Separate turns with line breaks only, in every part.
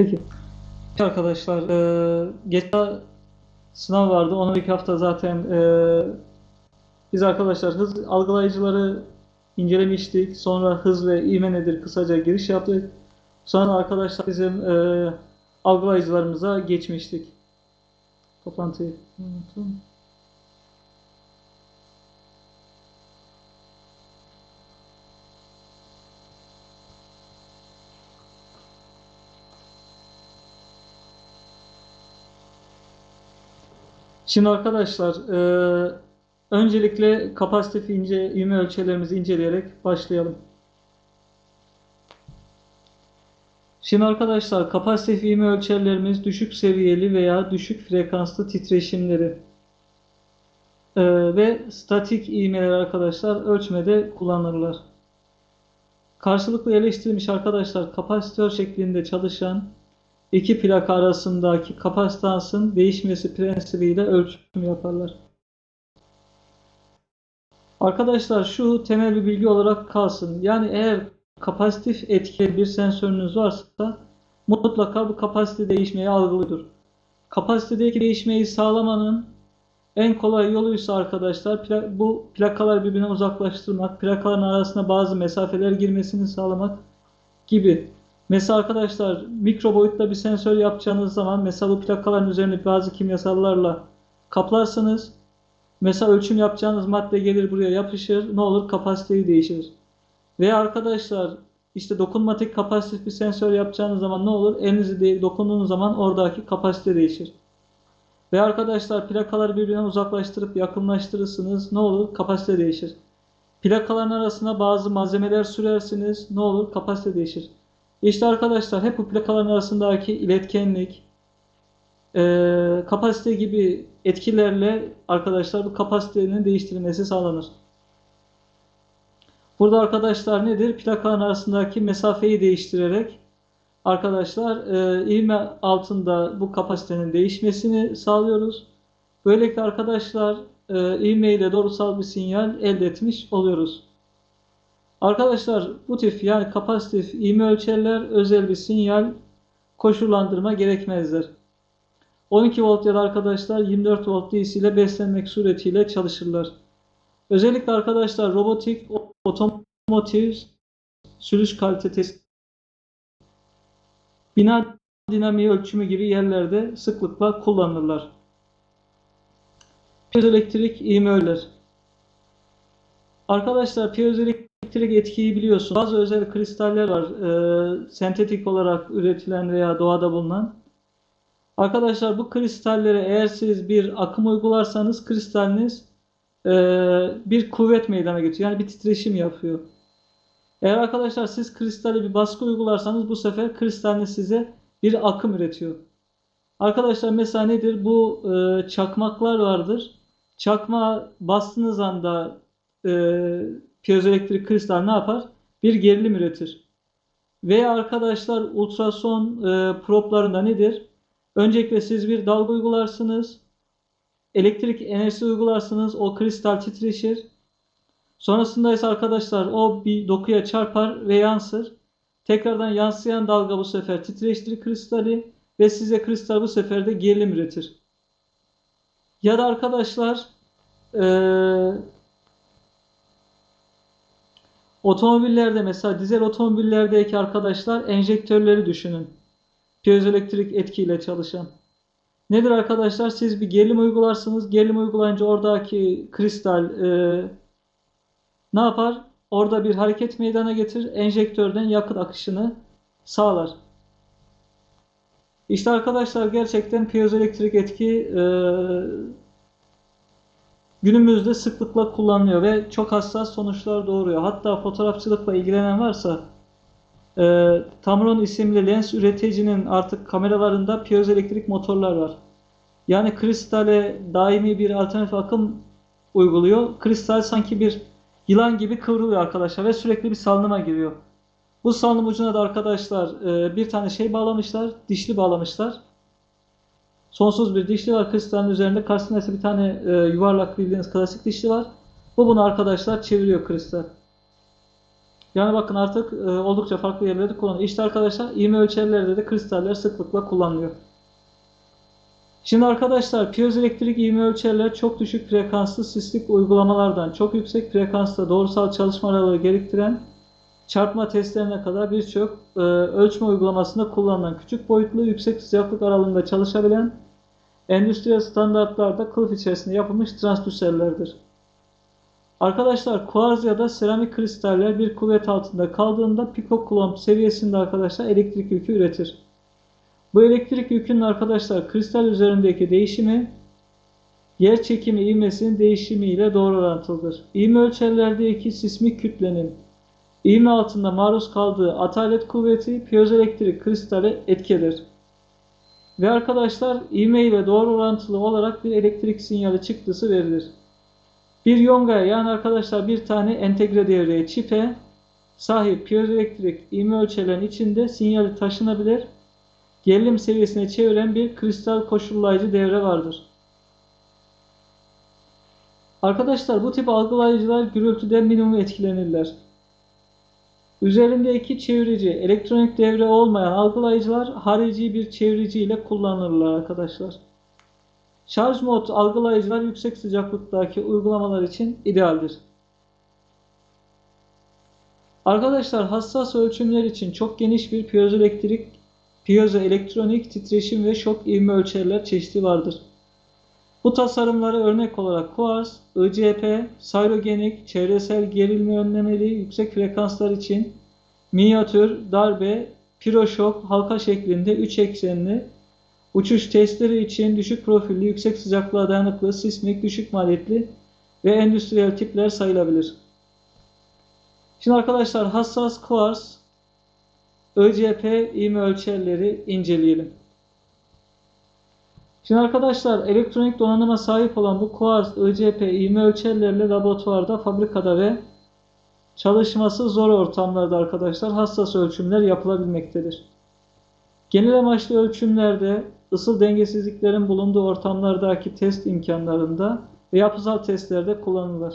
Peki. Arkadaşlar e, geçen sınav vardı. Onun ilk hafta zaten e, biz arkadaşlar hız algılayıcıları incelemiştik. Sonra hız ve ivme nedir kısaca giriş yaptık. Sonra arkadaşlar bizim e, algılayıcılarımıza geçmiştik. Toplantıyı unuttum. Şimdi arkadaşlar e, öncelikle kapasitif ince ivme ölçülerimizi inceleyerek başlayalım. Şimdi arkadaşlar kapasitif ivme ölçerlerimiz düşük seviyeli veya düşük frekanslı titreşimleri e, ve statik ivmeleri arkadaşlar ölçmede kullanılırlar. Karşılıklı yerleştirilmiş arkadaşlar kapasitör şeklinde çalışan iki plaka arasındaki kapasitansın değişmesi prensibiyle ölçüm yaparlar. Arkadaşlar şu temel bir bilgi olarak kalsın. Yani eğer kapasitif etki bir sensörünüz varsa mutlaka bu kapasite değişmeyi algılıyordur. Kapasitedeki değişmeyi sağlamanın en kolay yoluysa arkadaşlar bu plakalar birbirine uzaklaştırmak, plakaların arasına bazı mesafeler girmesini sağlamak gibi. Mesela arkadaşlar mikro boyutta bir sensör yapacağınız zaman mesela bu plakaların üzerine bazı kimyasallarla kaplarsınız. Mesela ölçüm yapacağınız madde gelir buraya yapışır. Ne olur? Kapasiteyi değişir. Veya arkadaşlar işte dokunmatik kapasitif bir sensör yapacağınız zaman ne olur? Elinizi de dokunduğunuz zaman oradaki kapasite değişir. Ve arkadaşlar plakaları birbirinden uzaklaştırıp yakınlaştırırsınız. Ne olur? Kapasite değişir. Plakaların arasına bazı malzemeler sürersiniz. Ne olur? Kapasite değişir. İşte arkadaşlar hep bu plakaların arasındaki iletkenlik, e, kapasite gibi etkilerle arkadaşlar bu kapasitenin değiştirilmesi sağlanır. Burada arkadaşlar nedir? Plakaların arasındaki mesafeyi değiştirerek arkadaşlar e, ivme altında bu kapasitenin değişmesini sağlıyoruz. Böylelikle arkadaşlar e, ivme ile doğrusal bir sinyal elde etmiş oluyoruz. Arkadaşlar bu tip yani kapasitif ivme ölçerler özel bir sinyal koşullandırma gerekmezler. 12 volt da arkadaşlar 24 volt DC ile beslenmek suretiyle çalışırlar. Özellikle arkadaşlar robotik, otomotiv, sürüş kalite testi, bina dinamiği ölçümü gibi yerlerde sıklıkla kullanılırlar. Piezoelektrik ivme ölçer. Arkadaşlar piezoelektrik etkiyi biliyorsun. Bazı özel kristaller var. E, sentetik olarak üretilen veya doğada bulunan. Arkadaşlar bu kristallere eğer siz bir akım uygularsanız kristaliniz e, bir kuvvet meydana getiriyor. Yani bir titreşim yapıyor. Eğer arkadaşlar siz kristale bir baskı uygularsanız bu sefer kristaliniz size bir akım üretiyor. Arkadaşlar mesela nedir? Bu e, çakmaklar vardır. Çakma bastığınız anda e, piezoelektrik kristal ne yapar? Bir gerilim üretir. Veya arkadaşlar ultrason e, proplarında nedir? Öncelikle siz bir dalga uygularsınız. Elektrik enerjisi uygularsınız. O kristal titreşir. Sonrasında ise arkadaşlar o bir dokuya çarpar ve yansır. Tekrardan yansıyan dalga bu sefer titreştirir kristali ve size kristal bu sefer de gerilim üretir. Ya da arkadaşlar ee, otomobillerde mesela dizel otomobillerdeki arkadaşlar enjektörleri düşünün. Piezoelektrik etkiyle çalışan. Nedir arkadaşlar? Siz bir gerilim uygularsınız. Gerilim uygulayınca oradaki kristal e, ne yapar? Orada bir hareket meydana getirir. Enjektörden yakıt akışını sağlar. İşte arkadaşlar gerçekten piezoelektrik etki e, günümüzde sıklıkla kullanılıyor ve çok hassas sonuçlar doğuruyor. Hatta fotoğrafçılıkla ilgilenen varsa e, Tamron isimli lens üreticinin artık kameralarında piezoelektrik motorlar var. Yani kristale daimi bir alternatif akım uyguluyor. Kristal sanki bir yılan gibi kıvrılıyor arkadaşlar ve sürekli bir salınıma giriyor. Bu salınım ucuna da arkadaşlar e, bir tane şey bağlamışlar, dişli bağlamışlar. Sonsuz bir dişli var kristalin üzerinde. Karşısında bir tane e, yuvarlak bildiğiniz klasik dişli var. Bu bunu arkadaşlar çeviriyor kristal. Yani bakın artık e, oldukça farklı yerlerde kullanılıyor. İşte arkadaşlar ivme ölçerlerde de kristaller sıklıkla kullanılıyor. Şimdi arkadaşlar piyozoelektrik ivme ölçerler çok düşük frekanslı sistik uygulamalardan çok yüksek frekansta doğrusal çalışma aralığı gerektiren çarpma testlerine kadar birçok e, ölçme uygulamasında kullanılan küçük boyutlu yüksek sıcaklık aralığında çalışabilen endüstriyel standartlarda kılıf içerisinde yapılmış transdüserlerdir. Arkadaşlar kuarz ya da seramik kristaller bir kuvvet altında kaldığında pikokulomb seviyesinde arkadaşlar elektrik yükü üretir. Bu elektrik yükünün arkadaşlar kristal üzerindeki değişimi yer çekimi ivmesinin değişimiyle doğru orantılıdır. İvme ölçerlerdeki sismik kütlenin ivme altında maruz kaldığı atalet kuvveti piyozoelektrik kristale etkiler. Ve arkadaşlar ivme ile doğru orantılı olarak bir elektrik sinyali çıktısı verilir. Bir yongaya yani arkadaşlar bir tane entegre devreye çipe sahip piyozoelektrik ivme ölçerlerin içinde sinyali taşınabilir gerilim seviyesine çeviren bir kristal koşullayıcı devre vardır. Arkadaşlar bu tip algılayıcılar gürültüden minimum etkilenirler. Üzerinde iki çevirici, elektronik devre olmayan algılayıcılar harici bir çevirici ile kullanılırlar arkadaşlar. Şarj mod algılayıcılar yüksek sıcaklıktaki uygulamalar için idealdir. Arkadaşlar hassas ölçümler için çok geniş bir piyozoelektrik, piyozoelektronik titreşim ve şok ivme ölçerler çeşidi vardır. Bu tasarımlara örnek olarak kuars, ICP, sayrogenik, çevresel gerilme önlemeli yüksek frekanslar için minyatür, darbe, piroşok, halka şeklinde 3 eksenli uçuş testleri için düşük profilli, yüksek sıcaklığa dayanıklı, sismik, düşük maliyetli ve endüstriyel tipler sayılabilir. Şimdi arkadaşlar hassas kuars, ÖCP ivme ölçerleri inceleyelim. Şimdi arkadaşlar elektronik donanıma sahip olan bu kuars ICP ivme ölçerlerle laboratuvarda, fabrikada ve çalışması zor ortamlarda arkadaşlar hassas ölçümler yapılabilmektedir. Genel amaçlı ölçümlerde ısıl dengesizliklerin bulunduğu ortamlardaki test imkanlarında ve yapısal testlerde kullanılır.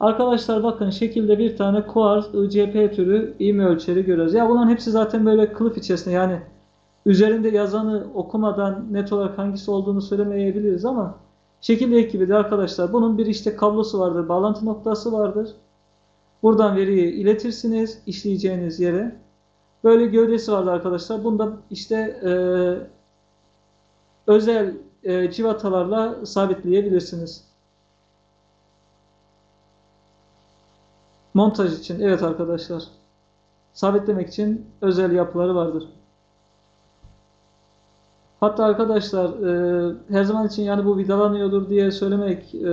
Arkadaşlar bakın şekilde bir tane kuars ICP türü ivme ölçeri görüyoruz. Ya bunların hepsi zaten böyle kılıf içerisinde yani üzerinde yazanı okumadan net olarak hangisi olduğunu söylemeyebiliriz ama şekildeki gibi de arkadaşlar bunun bir işte kablosu vardır, bağlantı noktası vardır. Buradan veriyi iletirsiniz işleyeceğiniz yere. Böyle gövdesi vardı arkadaşlar. Bunda işte e, özel e, civatalarla sabitleyebilirsiniz. Montaj için evet arkadaşlar. Sabitlemek için özel yapıları vardır. Hatta arkadaşlar e, her zaman için yani bu vidalanıyordur diye söylemek e,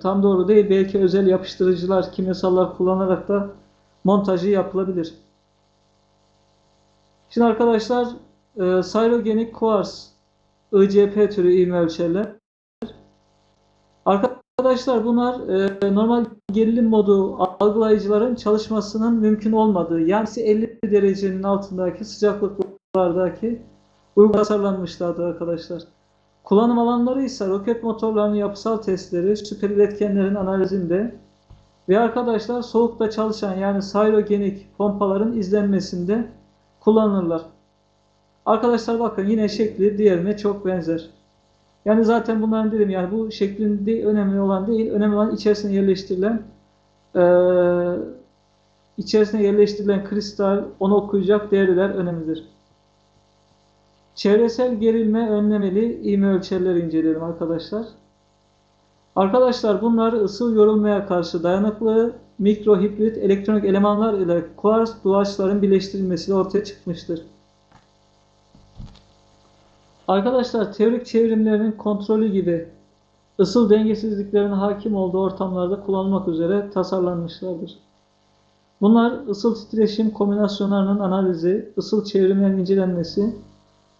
tam doğru değil. Belki özel yapıştırıcılar, kimyasallar kullanarak da montajı yapılabilir. Şimdi arkadaşlar e, Cyrogenik Quartz ICP türü ivme ölçerler. Arkadaşlar bunlar e, normal gerilim modu algılayıcıların çalışmasının mümkün olmadığı yani 50 derecenin altındaki sıcaklıklardaki uygun tasarlanmışlardır arkadaşlar. Kullanım alanları ise roket motorlarının yapısal testleri, süper iletkenlerin analizinde ve arkadaşlar soğukta çalışan yani sayrogenik pompaların izlenmesinde kullanılırlar. Arkadaşlar bakın yine şekli diğerine çok benzer. Yani zaten bunların dedim yani bu şeklin de önemli olan değil, önemli olan içerisine yerleştirilen e, içerisine yerleştirilen kristal, onu okuyacak değerler önemlidir. Çevresel gerilme önlemeli ivme ölçerleri inceleyelim arkadaşlar. Arkadaşlar bunlar ısı yorulmaya karşı dayanıklı mikrohibrit elektronik elemanlar ile kuars duaçların birleştirilmesiyle ortaya çıkmıştır. Arkadaşlar teorik çevrimlerinin kontrolü gibi ısıl dengesizliklerin hakim olduğu ortamlarda kullanılmak üzere tasarlanmışlardır. Bunlar ısıl titreşim kombinasyonlarının analizi, ısıl çevrimlerin incelenmesi,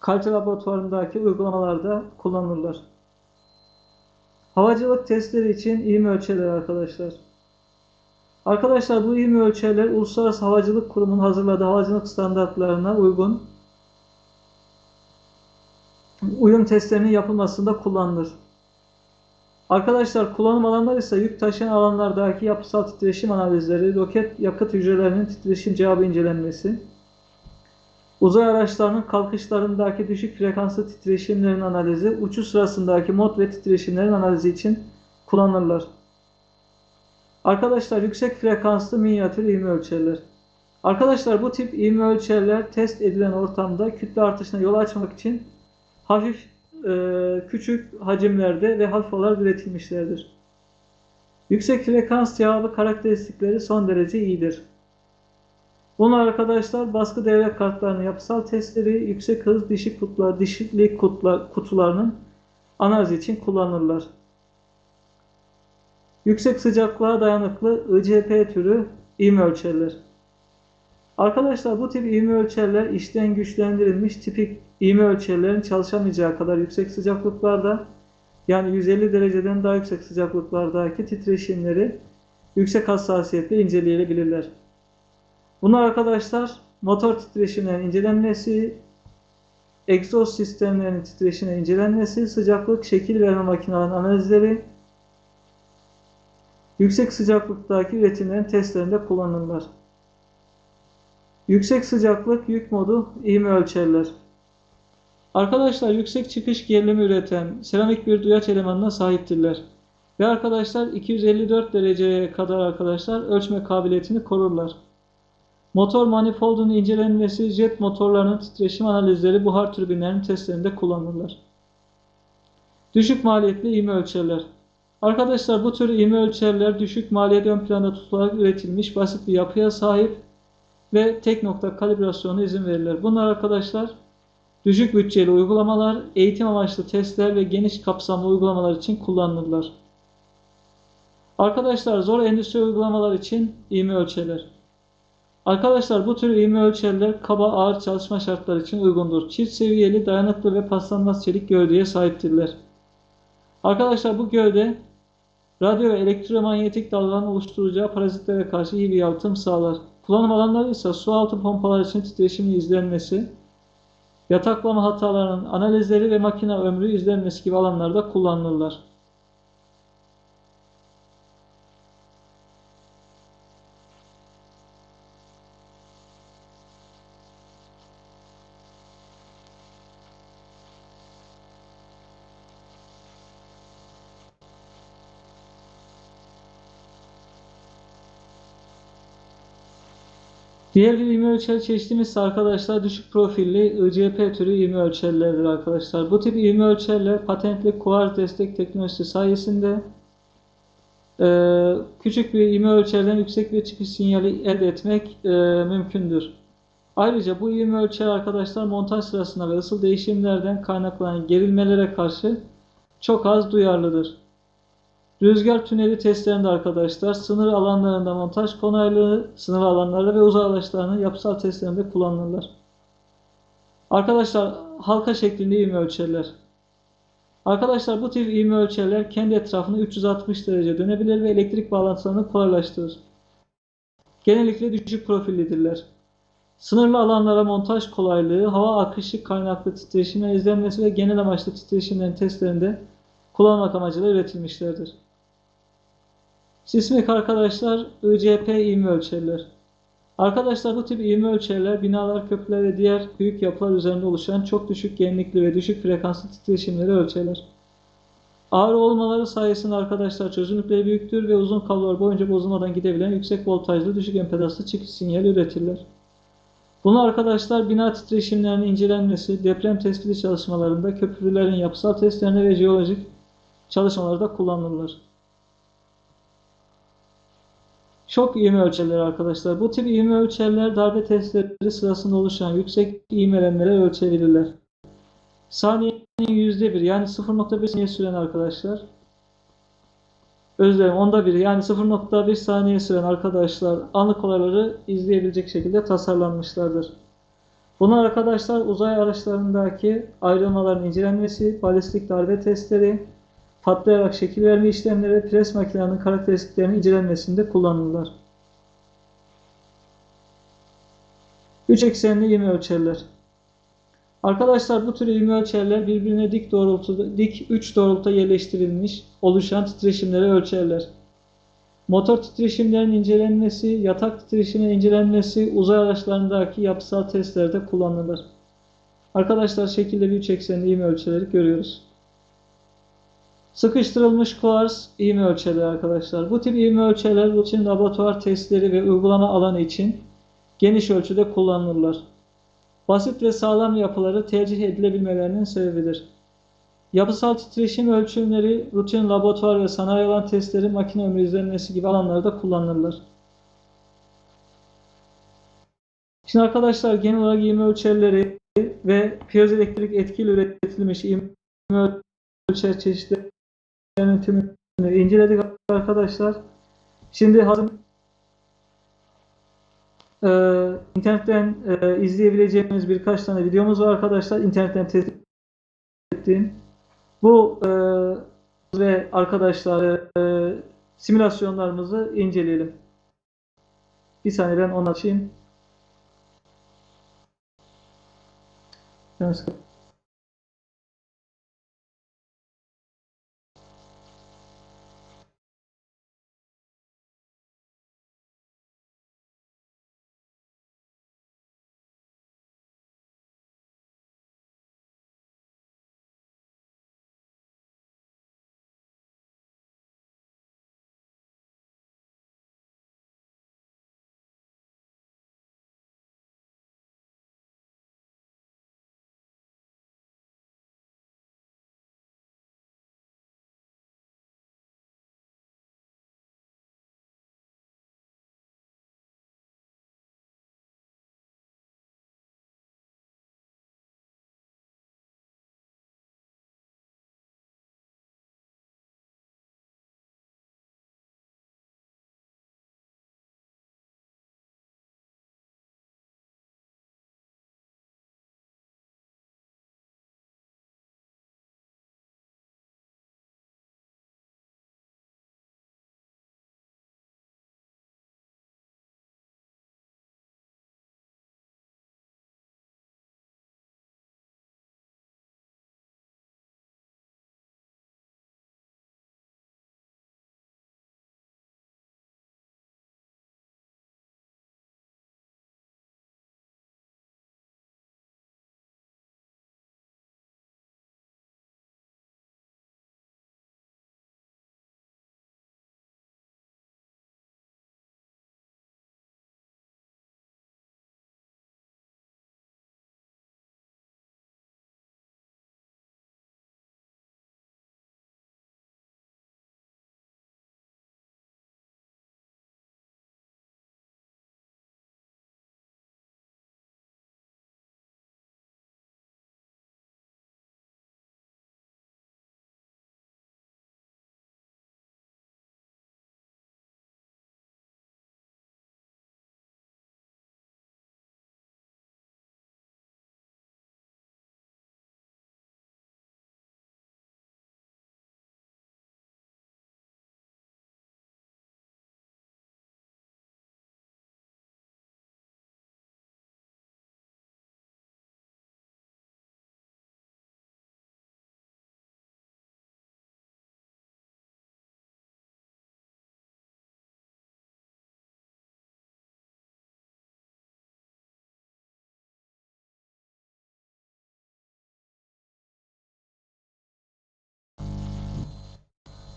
kalite laboratuvarındaki uygulamalarda kullanılırlar. Havacılık testleri için ivme ölçerleri arkadaşlar. Arkadaşlar bu ivme ölçerler Uluslararası Havacılık Kurumu'nun hazırladığı havacılık standartlarına uygun uyum testlerinin yapılmasında kullanılır. Arkadaşlar kullanım alanları ise yük taşıyan alanlardaki yapısal titreşim analizleri, roket yakıt hücrelerinin titreşim cevabı incelenmesi, uzay araçlarının kalkışlarındaki düşük frekanslı titreşimlerin analizi, uçuş sırasındaki mod ve titreşimlerin analizi için kullanılırlar. Arkadaşlar yüksek frekanslı minyatür ivme ölçerler. Arkadaşlar bu tip ivme ölçerler test edilen ortamda kütle artışına yol açmak için hafif e, küçük hacimlerde ve hafif olarak üretilmişlerdir. Yüksek frekans cevabı karakteristikleri son derece iyidir. Bunlar arkadaşlar baskı devre kartlarının yapısal testleri, yüksek hız dişi kutular, dişilik kutular, kutularının analiz için kullanılırlar. Yüksek sıcaklığa dayanıklı ICP türü ivme ölçerler. Arkadaşlar bu tip ivme ölçerler içten güçlendirilmiş tipik ivme ölçerlerin çalışamayacağı kadar yüksek sıcaklıklarda yani 150 dereceden daha yüksek sıcaklıklardaki titreşimleri yüksek hassasiyetle inceleyebilirler. Bunlar arkadaşlar motor titreşimlerinin incelenmesi, egzoz sistemlerinin titreşiminin incelenmesi, sıcaklık şekil verme makinelerinin analizleri, yüksek sıcaklıktaki üretimlerin testlerinde kullanılırlar. Yüksek sıcaklık yük modu ivme ölçerler. Arkadaşlar yüksek çıkış gerilimi üreten seramik bir duyaç elemanına sahiptirler. Ve arkadaşlar 254 dereceye kadar arkadaşlar ölçme kabiliyetini korurlar. Motor manifoldunun incelenmesi, jet motorlarının titreşim analizleri buhar türbinlerinin testlerinde kullanılırlar. Düşük maliyetli ivme ölçerler. Arkadaşlar bu tür ivme ölçerler düşük maliyet ön planda tutularak üretilmiş basit bir yapıya sahip ve tek nokta kalibrasyonu izin verirler. Bunlar arkadaşlar düşük bütçeli uygulamalar, eğitim amaçlı testler ve geniş kapsamlı uygulamalar için kullanılırlar. Arkadaşlar zor endüstri uygulamalar için ivme ölçerler. Arkadaşlar bu tür ivme ölçerler kaba ağır çalışma şartları için uygundur. Çift seviyeli, dayanıklı ve paslanmaz çelik gövdeye sahiptirler. Arkadaşlar bu gövde radyo ve elektromanyetik dalgaların oluşturacağı parazitlere karşı iyi bir yalıtım sağlar. Kullanım alanları ise su altı pompalar için titreşimin izlenmesi, yataklama hatalarının analizleri ve makine ömrü izlenmesi gibi alanlarda kullanılırlar. Diğer bir ivme ölçer çeşitimiz ise arkadaşlar düşük profilli ICP türü ivme ölçerlerdir arkadaşlar. Bu tip ivme ölçerler patentli kuarz destek teknolojisi sayesinde e, küçük bir ivme ölçerden yüksek bir çıkış sinyali elde etmek e, mümkündür. Ayrıca bu ivme ölçer arkadaşlar montaj sırasında ve ısıl değişimlerden kaynaklanan gerilmelere karşı çok az duyarlıdır. Rüzgar tüneli testlerinde arkadaşlar sınır alanlarında montaj konaylığı, sınır alanlarda ve uzay yapısal testlerinde kullanılırlar. Arkadaşlar halka şeklinde ivme ölçerler. Arkadaşlar bu tip ivme ölçerler kendi etrafını 360 derece dönebilir ve elektrik bağlantılarını kolaylaştırır. Genellikle düşük profillidirler. Sınırlı alanlara montaj kolaylığı, hava akışı kaynaklı titreşimler izlenmesi ve genel amaçlı titreşimlerin testlerinde kullanmak amacıyla üretilmişlerdir. Sismik arkadaşlar ICP ivme ölçerler. Arkadaşlar bu tip ivme ölçerler binalar, köprüler ve diğer büyük yapılar üzerinde oluşan çok düşük genlikli ve düşük frekanslı titreşimleri ölçerler. Ağır olmaları sayesinde arkadaşlar çözünürlükleri büyüktür ve uzun kablolar boyunca bozulmadan gidebilen yüksek voltajlı düşük empedanslı çıkış sinyali üretirler. Bunu arkadaşlar bina titreşimlerinin incelenmesi, deprem tespiti çalışmalarında, köprülerin yapısal testlerinde ve jeolojik çalışmalarda kullanılırlar. Şok ivme ölçerleri arkadaşlar. Bu tip ivme ölçerler darbe testleri sırasında oluşan yüksek ivmelenmeleri ölçebilirler. Saniyenin %1 yani 0.1 saniye süren arkadaşlar. Özlerim onda bir yani 0.1 saniye süren arkadaşlar anlık olayları izleyebilecek şekilde tasarlanmışlardır. Bunlar arkadaşlar uzay araçlarındaki ayrılmaların incelenmesi, balistik darbe testleri, patlayarak şekil verme işlemleri ve pres makinelerinin karakteristiklerinin incelenmesinde kullanılırlar. 3 eksenli ivme ölçerler. Arkadaşlar bu tür ivme ölçerler birbirine dik doğrultuda, dik üç doğrultuda yerleştirilmiş oluşan titreşimleri ölçerler. Motor titreşimlerin incelenmesi, yatak titreşiminin incelenmesi uzay araçlarındaki yapısal testlerde kullanılır. Arkadaşlar şekilde bir üç eksenli ivme ölçerleri görüyoruz. Sıkıştırılmış kuars ivme ölçerleri arkadaşlar. Bu tip ivme ölçerler rutin laboratuvar testleri ve uygulama alanı için geniş ölçüde kullanılırlar. Basit ve sağlam yapıları tercih edilebilmelerinin sebebidir. Yapısal titreşim ölçümleri rutin laboratuvar ve sanayi alan testleri makine ömrü izlenmesi gibi alanlarda kullanılır. Şimdi arkadaşlar genel olarak ivme ölçerleri ve piyozoelektrik etkili üretilmiş ivme ölçer çeşitlerinin tümünü inceledik arkadaşlar. Şimdi hazır ee, internetten e, izleyebileceğimiz birkaç tane videomuz var arkadaşlar. İnternetten tespit ettiğim. Bu e, ve arkadaşlar e, simülasyonlarımızı inceleyelim. Bir saniye ben onu açayım. Evet.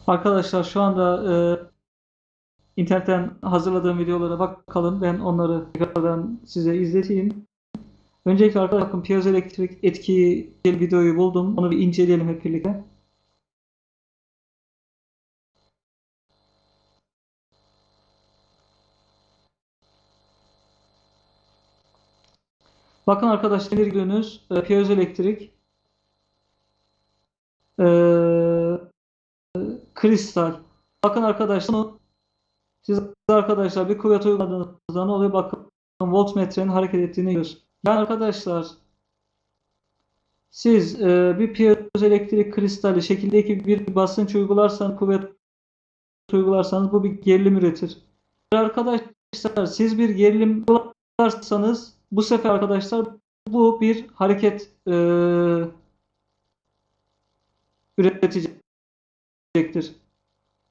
Arkadaşlar şu anda e, internetten hazırladığım videolara bakalım. Ben onları tekrardan size izleteyim. Öncelikle arkadaşlar bakın piyozoelektrik etki videoyu buldum. Onu bir inceleyelim hep birlikte. Bakın arkadaşlar bir gördüğünüz e, piyozoelektrik e, kristal. Bakın arkadaşlar siz arkadaşlar bir kuvvet uyguladığınızda ne oluyor? Bakın voltmetrenin hareket ettiğini görüyoruz. Yani arkadaşlar siz e, bir piyozoelektrik kristali şekildeki bir basınç uygularsanız kuvvet uygularsanız bu bir gerilim üretir. Arkadaşlar siz bir gerilim uygularsanız bu sefer arkadaşlar bu bir hareket e, üretecektir.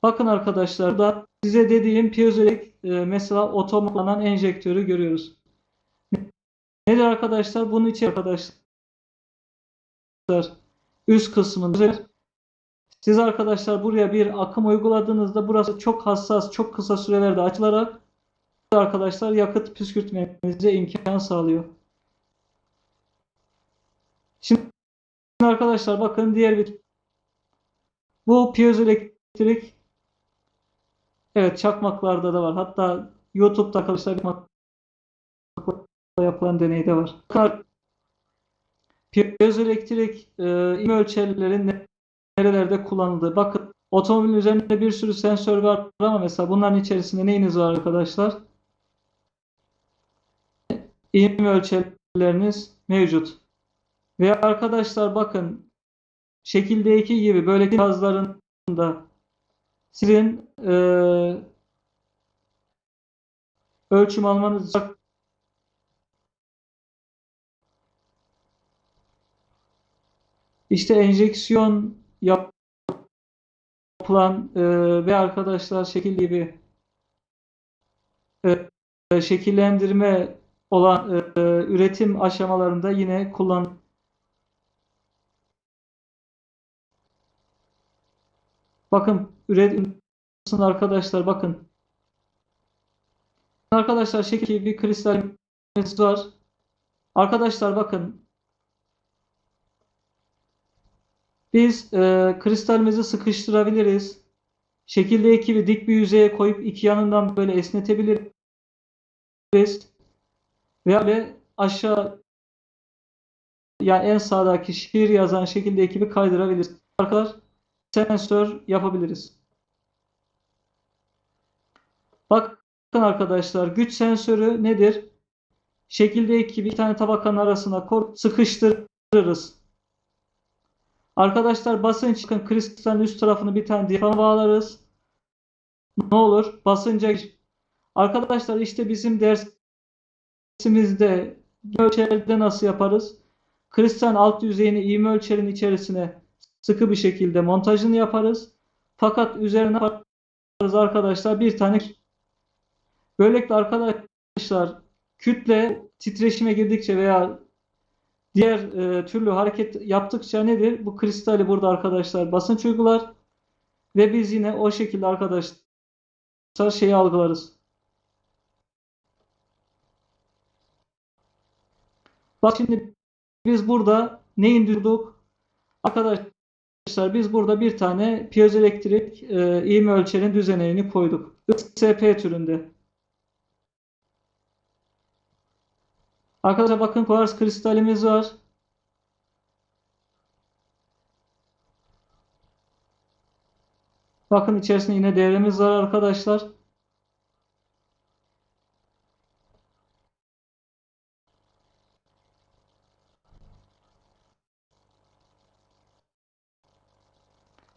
Bakın arkadaşlar da size dediğim piezoelektrik e, mesela otomlanan enjektörü görüyoruz. Nedir arkadaşlar? Bunun için arkadaşlar üst kısmında siz arkadaşlar buraya bir akım uyguladığınızda burası çok hassas, çok kısa sürelerde açılarak arkadaşlar yakıt püskürtmenize imkan sağlıyor. Şimdi arkadaşlar bakın diğer bir bu piezoelektrik evet çakmaklarda da var. Hatta YouTube'da arkadaşlar çakmakla yapılan deneyde var. Piezoelektrik e, ivme ölçerlerin nerelerde kullanıldığı. Bakın otomobilin üzerinde bir sürü sensör var ama mesela bunların içerisinde neyiniz var arkadaşlar? İğme ölçerleriniz mevcut. Ve arkadaşlar bakın şekildeki gibi böyle cihazlarında sizin e, ölçüm almanız işte enjeksiyon yapılan e, ve arkadaşlar şekil gibi e, şekillendirme olan e, üretim aşamalarında yine kullan Bakın üretim arkadaşlar bakın. Arkadaşlar şekil bir kristalimiz var. Arkadaşlar bakın. Biz e, kristalimizi sıkıştırabiliriz. Şekilde ekibi dik bir yüzeye koyup iki yanından böyle esnetebiliriz. Veya böyle aşağı yani en sağdaki şiir yazan şekilde ekibi kaydırabiliriz. Arkadaşlar sensör yapabiliriz. Bakın arkadaşlar güç sensörü nedir? Şekildeki bir tane tabakanın arasına sıkıştırırız. Arkadaşlar basınç çıkın kristalin üst tarafını bir tane diyaframa bağlarız. Ne olur? Basınca Arkadaşlar işte bizim dersimizde ölçerde nasıl yaparız? Kristalin alt yüzeyini ivme ölçerin içerisine sıkı bir şekilde montajını yaparız. Fakat üzerine yaparız arkadaşlar bir tane böylelikle arkadaşlar kütle titreşime girdikçe veya diğer e, türlü hareket yaptıkça nedir? Bu kristali burada arkadaşlar basınç uygular ve biz yine o şekilde arkadaşlar şeyi algılarız. Bak şimdi biz burada ne indirdik? Arkadaşlar Arkadaşlar biz burada bir tane piezoelektrik e, ivme ölçerin düzeneğini koyduk. ISP türünde. Arkadaşlar bakın kuars kristalimiz var. Bakın içerisinde yine devremiz var arkadaşlar.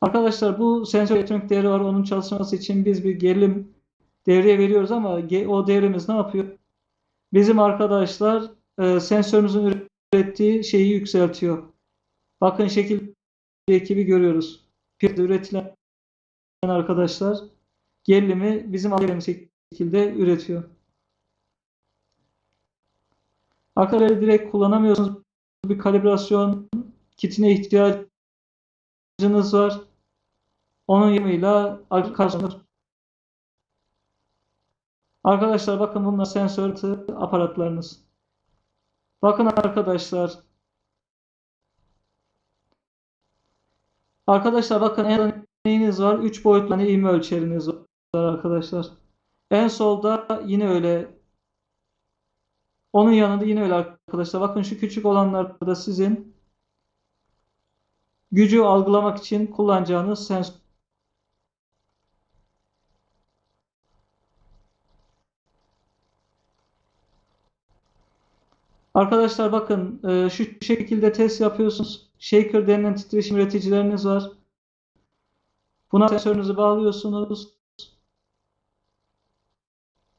Arkadaşlar bu sensör elektronik değeri var. Onun çalışması için biz bir gerilim devreye veriyoruz ama o devremiz ne yapıyor? Bizim arkadaşlar e, sensörümüzün ürettiği şeyi yükseltiyor. Bakın şekil ekibi görüyoruz. Pirde üretilen arkadaşlar gerilimi bizim algıladığımız şekilde üretiyor. Arkadaşlar direkt kullanamıyorsunuz. Bir kalibrasyon kitine ihtiyacınız var. Onun yardımıyla karşılanır. Arkadaşlar bakın bunlar sensör aparatlarınız. Bakın arkadaşlar. Arkadaşlar bakın en neyiniz var? 3 boyutlu hani ivme ölçeriniz var arkadaşlar. En solda yine öyle. Onun yanında yine öyle arkadaşlar. Bakın şu küçük olanlar da sizin gücü algılamak için kullanacağınız sensör. Arkadaşlar bakın e, şu şekilde test yapıyorsunuz. Shaker denilen titreşim üreticileriniz var. Buna sensörünüzü bağlıyorsunuz.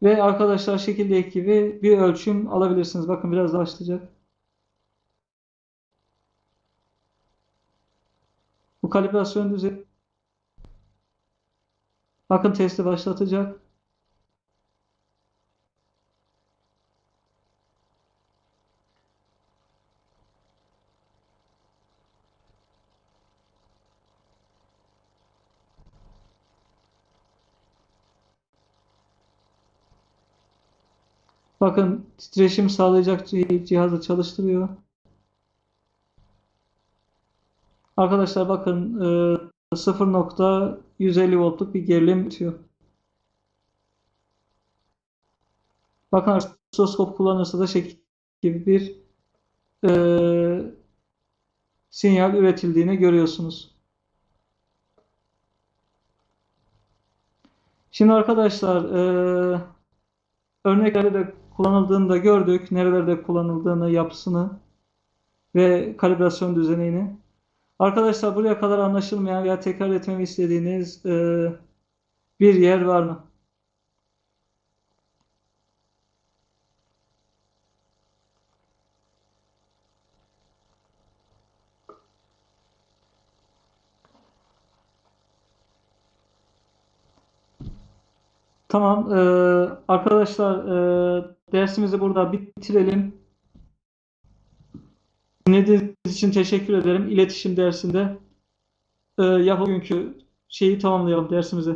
Ve arkadaşlar şekildeki gibi bir ölçüm alabilirsiniz. Bakın biraz daha açılacak. Bu kalibrasyon düzeyi. Bakın testi başlatacak. Bakın titreşim sağlayacak cih- cihazı çalıştırıyor. Arkadaşlar bakın e, 0.150 voltluk bir gerilim üretiyor. Bakın artroskop kullanırsa da şekil gibi bir e, sinyal üretildiğini görüyorsunuz. Şimdi arkadaşlar e, örneklerde de kullanıldığını da gördük. Nerelerde kullanıldığını, yapısını ve kalibrasyon düzenini. Arkadaşlar buraya kadar anlaşılmayan veya tekrar etmemi istediğiniz e, bir yer var mı? Tamam. e, arkadaşlar e, dersimizi burada bitirelim. Dinlediğiniz için teşekkür ederim. İletişim dersinde e, ya bugünkü şeyi tamamlayalım dersimizi.